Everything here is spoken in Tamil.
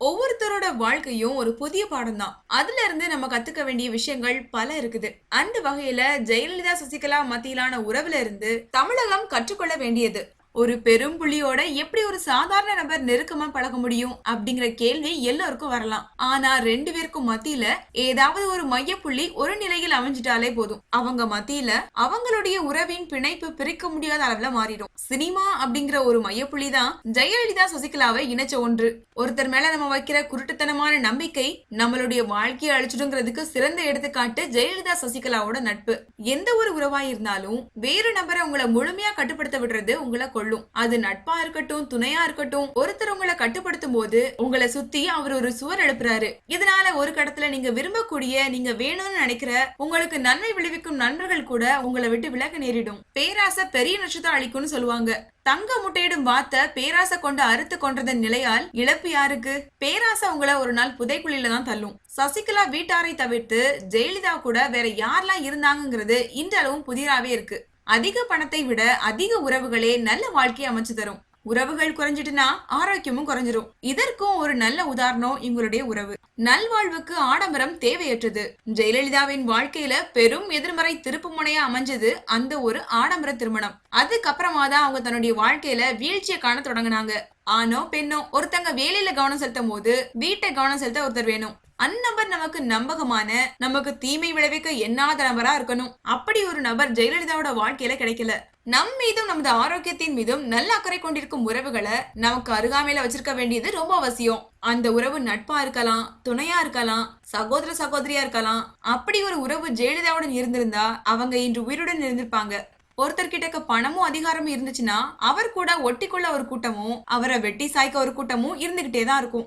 ஒவ்வொருத்தரோட வாழ்க்கையும் ஒரு புதிய பாடம் தான் அதுல இருந்து நம்ம கத்துக்க வேண்டிய விஷயங்கள் பல இருக்குது. அந்த வகையில ஜெயலலிதா சசிகலா மத்தியிலான உறவுல இருந்து தமிழகம் கற்றுக்கொள்ள வேண்டியது ஒரு பெரும்புள்ளியோடு எப்படி ஒரு சாதாரண நபர் நெருக்கமா பழக முடியும் அப்படிங்கிற கேள்வி எல்லோருக்கும் வரலாம். ஆனா ரெண்டு பேருக்கும் மத்தியில ஏதாவது ஒரு மையப்புள்ளி ஒரு நிலையில் அமைஞ்சிட்டாலே போதும். அவங்க மத்தியில அவங்களுடைய உறவின் பிணைப்பு பிரிக்க முடியாத அளவுல மாறிடும். சினிமா அப்படிங்கிற ஒரு மையப்புள்ளி தான் ஜெயலலிதா சசிகலாவை இணைச்ச ஒன்று. ஒருத்தர் மேல நம்ம வைக்கிற குருட்டுத்தனமான நம்பிக்கை நம்மளுடைய வாழ்க்கையை அழிச்சிடுங்கிறதுக்கு சிறந்த எடுத்துக்காட்டு ஜெயலலிதா சசிகலாவோட நட்பு. எந்த ஒரு உறவா இருந்தாலும் வேறு நபரை உங்களை முழுமையா கட்டுப்படுத்த விடுறது உங்களை கொள்ளும். அது நட்பா இருக்கட்டும் துணையா இருக்கட்டும் ஒருத்தர் உங்களை கட்டுப்படுத்தும் போது உங்களை சுத்தி அவர் ஒரு சுவர் எழுப்புறாரு. இதனால ஒரு கடத்துல நீங்க விரும்பக்கூடிய நீங்க வேணும்னு நினைக்கிற உங்களுக்கு நன்மை விளைவிக்கும் நண்பர்கள் கூட உங்களை விட்டு விலக நேரிடும். பேராசை பெரிய நட்சத்திரம் அளிக்கும்னு சொல்லுவாங்க. தங்க முட்டையிடும் வாத்த பேராசை கொண்டு அறுத்து கொன்றதன் நிலையால் இழப்பு யாருக்கு? பேராசை உங்களை ஒரு நாள் புதைக்குழியில தான் தள்ளும். சசிகலா வீட்டாரை தவிர்த்து ஜெயலலிதா கூட வேற யாரெல்லாம் இருந்தாங்கங்கிறது இன்றளவும் புதிராவே இருக்கு. அதிக பணத்தை விட அதிக உறவுகளே நல்ல வாழ்க்கையை அமைச்சு தரும். உறவுகள் குறைஞ்சிட்டுனா ஆரோக்கியமும் குறைஞ்சிரும். இதற்கும் ஒரு நல்ல உதாரணம் இவங்களுடைய உறவு. நல்வாழ்வுக்கு ஆடம்பரம் தேவையற்றது. ஜெயலலிதாவின் வாழ்க்கையில பெரும் எதிர்மறை திருப்பு முனையா அமைஞ்சது அந்த ஒரு ஆடம்பர திருமணம். அதுக்கப்புறமா தான் அவங்க தன்னுடைய வாழ்க்கையில வீழ்ச்சியை காண தொடங்கினாங்க. ஆணோ பெண்ணோ ஒருத்தங்க வேலையில கவனம் செலுத்தும் போது வீட்டை கவனம் செலுத்த ஒருத்தர் வேணும். அந்நபர் நமக்கு நம்பகமான நமக்கு தீமை விளைவிக்க எண்ணாத நபரா இருக்கணும். அப்படி ஒரு நபர் ஜெயலலிதாவோட வாழ்க்கையில கிடைக்கல. நம் மீதும் நமது ஆரோக்கியத்தின் மீதும் நல்ல அக்கறை கொண்டிருக்கும் உறவுகளை நமக்கு அருகாமையில வச்சிருக்க வேண்டியது ரொம்ப அவசியம். அந்த உறவு நட்பா இருக்கலாம் துணையா இருக்கலாம் சகோதர சகோதரியா இருக்கலாம். அப்படி ஒரு உறவு ஜெயலலிதாவுடன் இருந்திருந்தா அவங்க இன்று உயிருடன் இருந்திருப்பாங்க. ஒருத்தர்கிட்ட பணமும் அதிகாரமும் இருந்துச்சுன்னா அவர் கூட ஒட்டிக்கொள்ள ஒரு கூட்டமும் அவரை வெட்டி சாய்க்க ஒரு கூட்டமும் இருந்துகிட்டே தான் இருக்கும்.